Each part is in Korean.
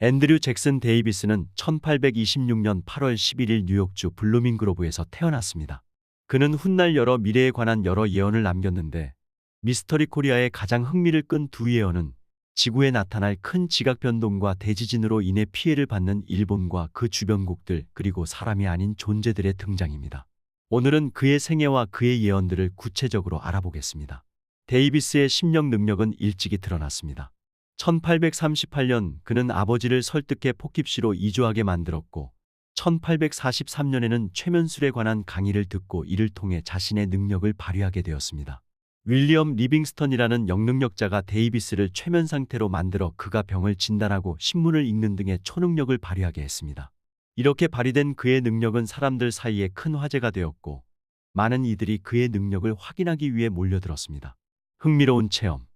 앤드류 잭슨 데이비스는 1826년 8월 11일 뉴욕주 블루밍그로브에서 태어났습니다. 그는 훗날 여러 미래에 관한 여러 예언을 남겼는데 미스터리 코리아의 가장 흥미를 끈 두 예언은 지구에 나타날 큰 지각 변동과 대지진으로 인해 피해를 받는 일본과 그 주변국들 그리고 사람이 아닌 존재들의 등장입니다. 오늘은 그의 생애와 그의 예언들을 구체적으로 알아보겠습니다. 데이비스의 심령 능력은 일찍이 드러났습니다. 1838년 그는 아버지를 설득해 포킵시로 이주하게 만들었고 1843년에는 최면술에 관한 강의를 듣고 이를 통해 자신의 능력을 발휘하게 되었습니다. 윌리엄 리빙스턴이라는 영능력자가 데이비스를 최면 상태로 만들어 그가 병을 진단하고 신문을 읽는 등의 초능력을 발휘하게 했습니다. 이렇게 발휘된 그의 능력은 사람들 사이에 큰 화제가 되었고 많은 이들이 그의 능력을 확인하기 위해 몰려들었습니다. 흥미로운 체험.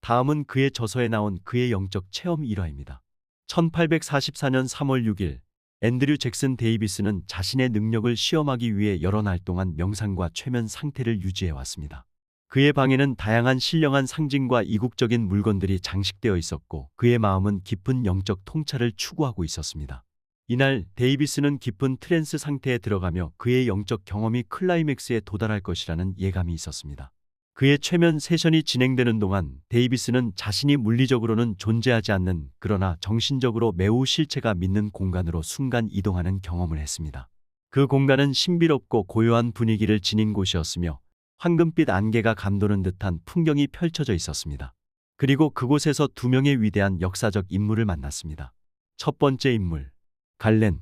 다음은 그의 저서에 나온 그의 영적 체험 일화입니다. 1844년 3월 6일 앤드류 잭슨 데이비스는 자신의 능력을 시험하기 위해 여러 날 동안 명상과 최면 상태를 유지해 왔습니다. 그의 방에는 다양한 신령한 상징과 이국적인 물건들이 장식되어 있었고 그의 마음은 깊은 영적 통찰을 추구하고 있었습니다. 이날 데이비스는 깊은 트랜스 상태에 들어가며 그의 영적 경험이 클라이맥스에 도달할 것이라는 예감이 있었습니다. 그의 최면 세션이 진행되는 동안 데이비스는 자신이 물리적으로는 존재하지 않는 그러나 정신적으로 매우 실체가 믿는 공간으로 순간 이동하는 경험을 했습니다. 그 공간은 신비롭고 고요한 분위기를 지닌 곳이었으며 황금빛 안개가 감도는 듯한 풍경이 펼쳐져 있었습니다. 그리고 그곳에서 두 명의 위대한 역사적 인물을 만났습니다. 첫 번째 인물, 갈렌.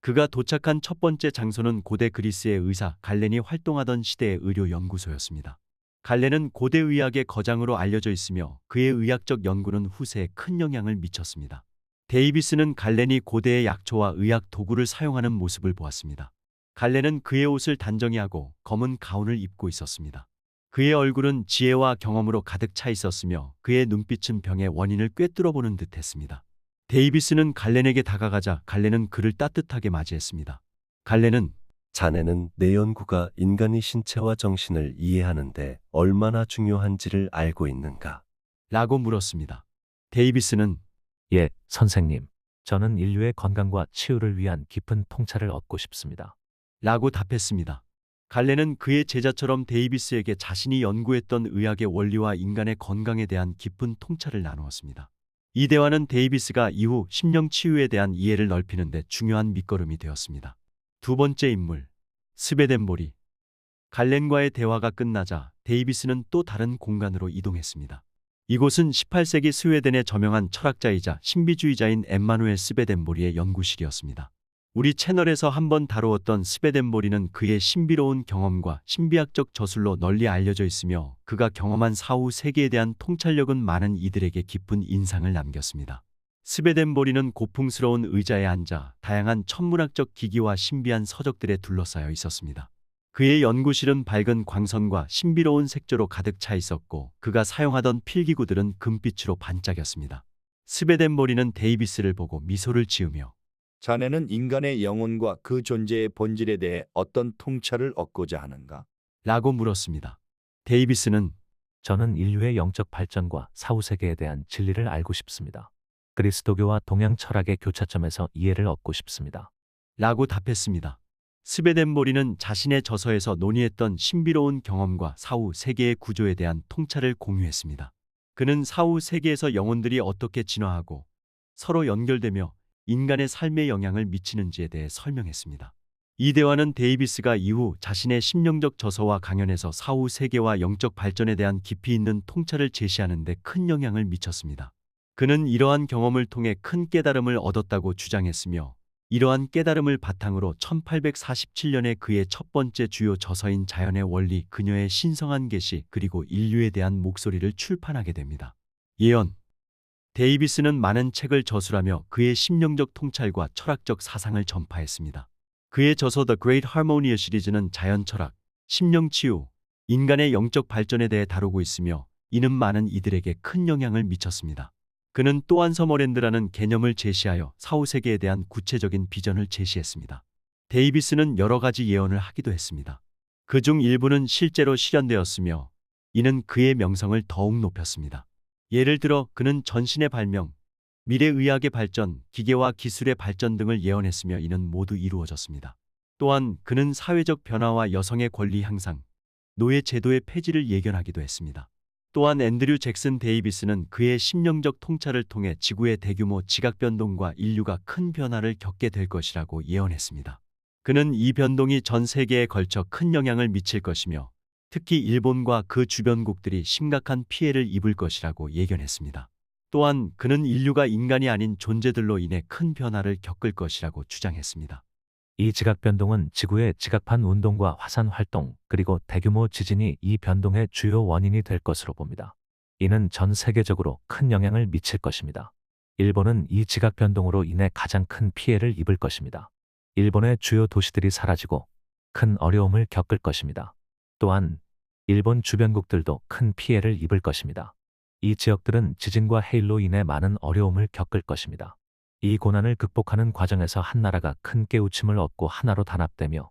그가 도착한 첫 번째 장소는 고대 그리스의 의사 갈렌이 활동하던 시대의 의료 연구소였습니다. 갈렌은 고대 의학의 거장으로 알려져 있으며 그의 의학적 연구는 후세에 큰 영향을 미쳤습니다. 데이비스는 갈렌이 고대의 약초와 의학 도구를 사용하는 모습을 보았습니다. 갈렌은 그의 옷을 단정히 하고 검은 가운을 입고 있었습니다. 그의 얼굴은 지혜와 경험으로 가득 차 있었으며 그의 눈빛은 병의 원인을 꿰뚫어보는 듯했습니다. 데이비스는 갈렌에게 다가가자 갈렌은 그를 따뜻하게 맞이했습니다. 갈렌은 자네는 내 연구가 인간의 신체와 정신을 이해하는데 얼마나 중요한지를 알고 있는가? 라고 물었습니다. 데이비스는 예, 선생님. 저는 인류의 건강과 치유를 위한 깊은 통찰을 얻고 싶습니다. 라고 답했습니다. 갈렌은 그의 제자처럼 데이비스에게 자신이 연구했던 의학의 원리와 인간의 건강에 대한 깊은 통찰을 나누었습니다. 이 대화는 데이비스가 이후 심령 치유에 대한 이해를 넓히는 데 중요한 밑거름이 되었습니다. 두 번째 인물, 스베덴보리. 갈렌과의 대화가 끝나자 데이비스는 또 다른 공간으로 이동했습니다. 이곳은 18세기 스웨덴의 저명한 철학자이자 신비주의자인 엠마누엘 스베덴보리의 연구실이었습니다. 우리 채널에서 한번 다루었던 스베덴보리는 그의 신비로운 경험과 신비학적 저술로 널리 알려져 있으며 그가 경험한 사후 세계에 대한 통찰력은 많은 이들에게 깊은 인상을 남겼습니다. 스베덴보리는 고풍스러운 의자에 앉아 다양한 천문학적 기기와 신비한 서적들에 둘러싸여 있었습니다. 그의 연구실은 밝은 광선과 신비로운 색조로 가득 차 있었고 그가 사용하던 필기구들은 금빛으로 반짝였습니다. 스베덴보리는 데이비스를 보고 미소를 지으며 자네는 인간의 영혼과 그 존재의 본질에 대해 어떤 통찰을 얻고자 하는가? 라고 물었습니다. 데이비스는 저는 인류의 영적 발전과 사후 세계에 대한 진리를 알고 싶습니다. 그리스도교와 동양 철학의 교차점에서 이해를 얻고 싶습니다. 라고 답했습니다. 스베덴보리는 자신의 저서에서 논의했던 신비로운 경험과 사후 세계의 구조에 대한 통찰을 공유했습니다. 그는 사후 세계에서 영혼들이 어떻게 진화하고 서로 연결되며 인간의 삶에 영향을 미치는지에 대해 설명했습니다. 이 대화는 데이비스가 이후 자신의 심령적 저서와 강연에서 사후 세계와 영적 발전에 대한 깊이 있는 통찰을 제시하는 데 큰 영향을 미쳤습니다. 그는 이러한 경험을 통해 큰 깨달음을 얻었다고 주장했으며 이러한 깨달음을 바탕으로 1847년에 그의 첫 번째 주요 저서인 자연의 원리, 그녀의 신성한 계시 그리고 인류에 대한 목소리를 출판하게 됩니다. 예언 데이비스는 많은 책을 저술하며 그의 심령적 통찰과 철학적 사상을 전파했습니다. 그의 저서 The Great Harmonia 시리즈는 자연 철학, 심령 치유, 인간의 영적 발전에 대해 다루고 있으며 이는 많은 이들에게 큰 영향을 미쳤습니다. 그는 또한 서머랜드라는 개념을 제시하여 사후 세계에 대한 구체적인 비전을 제시했습니다. 데이비스는 여러 가지 예언을 하기도 했습니다. 그 중 일부는 실제로 실현되었으며 이는 그의 명성을 더욱 높였습니다. 예를 들어 그는 전신의 발명, 미래 의학의 발전, 기계와 기술의 발전 등을 예언했으며 이는 모두 이루어졌습니다. 또한 그는 사회적 변화와 여성의 권리 향상, 노예 제도의 폐지를 예견하기도 했습니다. 또한 앤드류 잭슨 데이비스는 그의 심령적 통찰을 통해 지구의 대규모 지각 변동과 인류가 큰 변화를 겪게 될 것이라고 예언했습니다. 그는 이 변동이 전 세계에 걸쳐 큰 영향을 미칠 것이며 특히 일본과 그 주변국들이 심각한 피해를 입을 것이라고 예견했습니다. 또한 그는 인류가 인간이 아닌 존재들로 인해 큰 변화를 겪을 것이라고 주장했습니다. 이 지각 변동은 지구의 지각판 운동과 화산 활동 그리고 대규모 지진이 이 변동의 주요 원인이 될 것으로 봅니다. 이는 전 세계적으로 큰 영향을 미칠 것입니다. 일본은 이 지각 변동으로 인해 가장 큰 피해를 입을 것입니다. 일본의 주요 도시들이 사라지고 큰 어려움을 겪을 것입니다. 또한 일본 주변국들도 큰 피해를 입을 것입니다. 이 지역들은 지진과 해일로 인해 많은 어려움을 겪을 것입니다. 이 고난을 극복하는 과정에서 한 나라가 큰 깨우침을 얻고 하나로 단합되며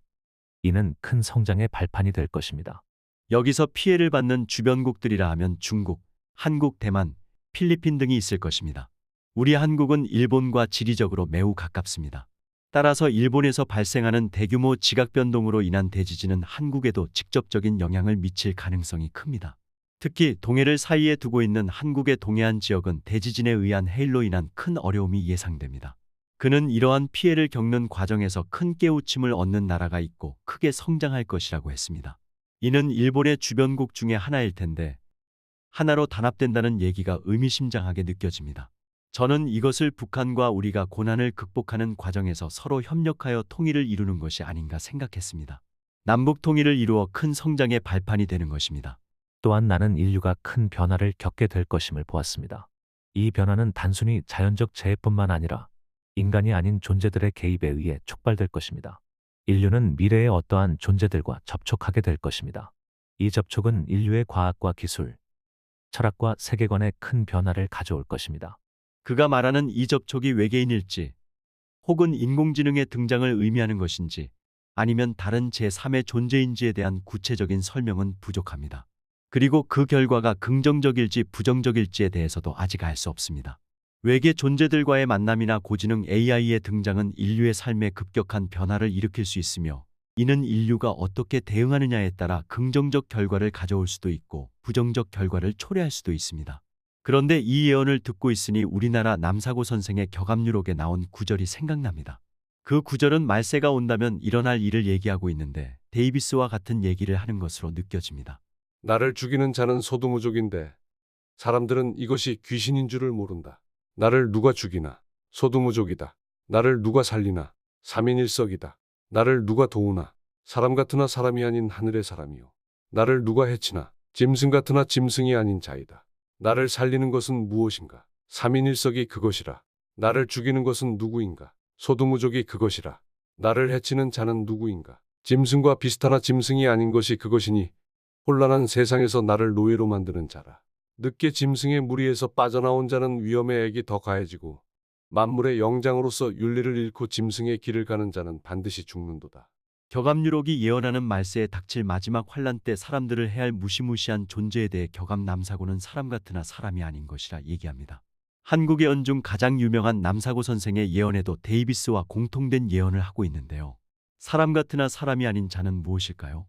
이는 큰 성장의 발판이 될 것입니다. 여기서 피해를 받는 주변국들이라 하면 중국, 한국, 대만, 필리핀 등이 있을 것입니다. 우리 한국은 일본과 지리적으로 매우 가깝습니다. 따라서 일본에서 발생하는 대규모 지각 변동으로 인한 대지진은 한국에도 직접적인 영향을 미칠 가능성이 큽니다. 특히 동해를 사이에 두고 있는 한국의 동해안 지역은 대지진에 의한 해일로 인한 큰 어려움이 예상됩니다. 그는 이러한 피해를 겪는 과정에서 큰 깨우침을 얻는 나라가 있고 크게 성장할 것이라고 했습니다. 이는 일본의 주변국 중에 하나일 텐데 하나로 단합된다는 얘기가 의미심장하게 느껴집니다. 저는 이것을 북한과 우리가 고난을 극복하는 과정에서 서로 협력하여 통일을 이루는 것이 아닌가 생각했습니다. 남북 통일을 이루어 큰 성장의 발판이 되는 것입니다. 또한 나는 인류가 큰 변화를 겪게 될 것임을 보았습니다. 이 변화는 단순히 자연적 재해뿐만 아니라 인간이 아닌 존재들의 개입에 의해 촉발될 것입니다. 인류는 미래의 어떠한 존재들과 접촉하게 될 것입니다. 이 접촉은 인류의 과학과 기술, 철학과 세계관에 큰 변화를 가져올 것입니다. 그가 말하는 이 접촉이 외계인일지 혹은 인공지능의 등장을 의미하는 것인지 아니면 다른 제3의 존재인지에 대한 구체적인 설명은 부족합니다. 그리고 그 결과가 긍정적일지 부정적일지에 대해서도 아직 알 수 없습니다. 외계 존재들과의 만남이나 고지능 AI의 등장은 인류의 삶에 급격한 변화를 일으킬 수 있으며 이는 인류가 어떻게 대응하느냐에 따라 긍정적 결과를 가져올 수도 있고 부정적 결과를 초래할 수도 있습니다. 그런데 이 예언을 듣고 있으니 우리나라 남사고 선생의 격압유록에 나온 구절이 생각납니다. 그 구절은 말세가 온다면 일어날 일을 얘기하고 있는데 데이비스와 같은 얘기를 하는 것으로 느껴집니다. 나를 죽이는 자는 소두무족인데 사람들은 이것이 귀신인 줄을 모른다. 나를 누가 죽이나 소두무족이다. 나를 누가 살리나 삼인일석이다. 나를 누가 도우나 사람 같으나 사람이 아닌 하늘의 사람이요. 나를 누가 해치나 짐승 같으나 짐승이 아닌 자이다. 나를 살리는 것은 무엇인가? 삼인일석이 그것이라. 나를 죽이는 것은 누구인가? 소두무족이 그것이라. 나를 해치는 자는 누구인가? 짐승과 비슷하나 짐승이 아닌 것이 그것이니 혼란한 세상에서 나를 노예로 만드는 자라. 늦게 짐승의 무리에서 빠져나온 자는 위험의 액이 더 가해지고 만물의 영장으로서 윤리를 잃고 짐승의 길을 가는 자는 반드시 죽는도다. 격압유록이 예언하는 말세에 닥칠 마지막 환란 때 사람들을 해할 무시무시한 존재에 대해 격압 남사고는 사람 같으나 사람이 아닌 것이라 얘기합니다. 한국의 언중 가장 유명한 남사고 선생의 예언에도 데이비스와 공통된 예언을 하고 있는데요. 사람 같으나 사람이 아닌 자는 무엇일까요?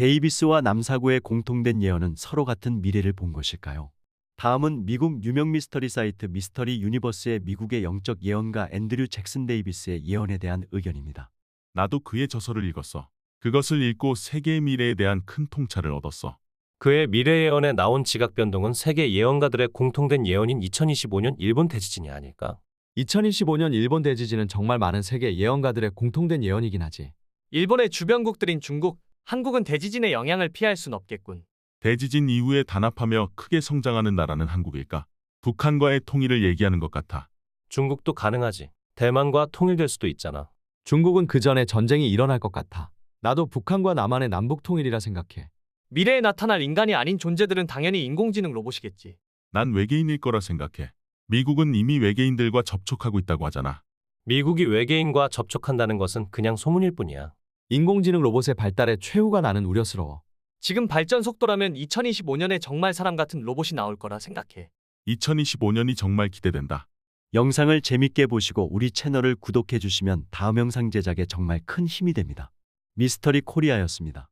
데이비스와 남사고의 공통된 예언은 서로 같은 미래를 본 것일까요? 다음은 미국 유명 미스터리 사이트 미스터리 유니버스의 미국의 영적 예언가 앤드류 잭슨 데이비스의 예언에 대한 의견입니다. 나도 그의 저서를 읽었어. 그것을 읽고 세계의 미래에 대한 큰 통찰을 얻었어. 그의 미래 예언에 나온 지각 변동은 세계 예언가들의 공통된 예언인 2025년 일본 대지진이 아닐까? 2025년 일본 대지진은 정말 많은 세계 예언가들의 공통된 예언이긴 하지. 일본의 주변국들인 중국, 한국은 대지진의 영향을 피할 순 없겠군. 대지진 이후에 단합하며 크게 성장하는 나라는 한국일까? 북한과의 통일을 얘기하는 것 같아. 중국도 가능하지. 대만과 통일될 수도 있잖아. 중국은 그 전에 전쟁이 일어날 것 같아. 나도 북한과 남한의 남북 통일이라 생각해. 미래에 나타날 인간이 아닌 존재들은 당연히 인공지능 로봇이겠지. 난 외계인일 거라 생각해. 미국은 이미 외계인들과 접촉하고 있다고 하잖아. 미국이 외계인과 접촉한다는 것은 그냥 소문일 뿐이야. 인공지능 로봇의 발달에 최후가 나는 우려스러워. 지금 발전 속도라면 2025년에 정말 사람 같은 로봇이 나올 거라 생각해. 2025년이 정말 기대된다. 영상을 재밌게 보시고 우리 채널을 구독해 주시면 다음 영상 제작에 정말 큰 힘이 됩니다. 미스터리 코리아였습니다.